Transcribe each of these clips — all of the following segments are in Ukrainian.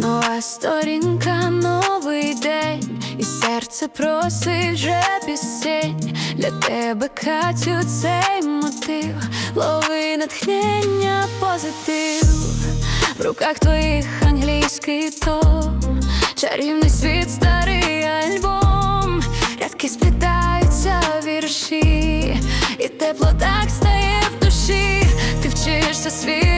Нова сторінка, новий день, і серце просить вже пісень. Для тебе, Катю, цей мотив, лови натхнення, позитив. В руках твоїх англійський том, чарівний світ, старий альбом, рядки сплітаються вірші, і тепло так стає в душі. Ти вчишся світ,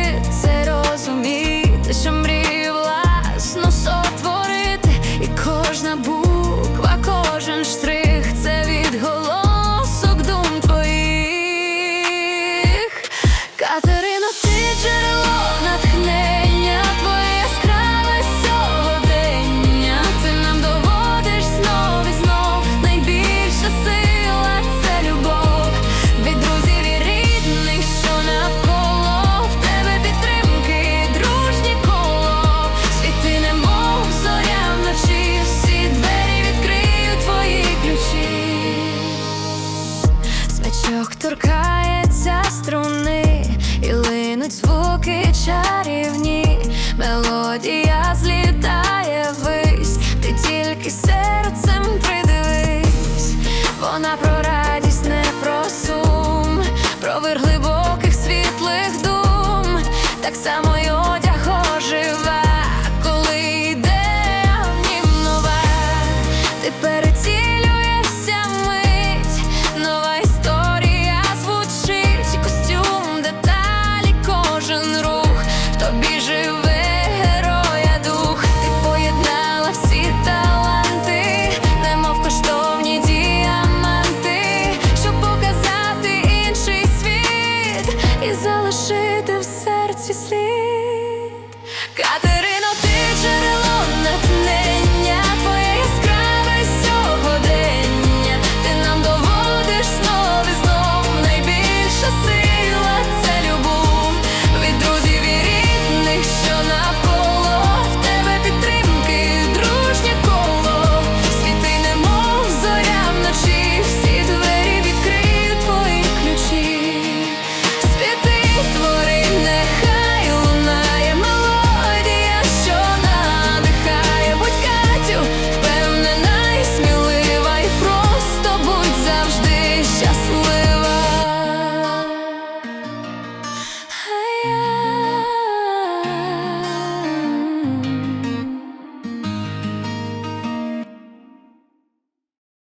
Пісок торкається струни і линуть звуки чарівні, мелодія злітає вись, ти тільки серцем придивись, вона про радість не про сум, про вир глибоких світлих дум, так само. Катерина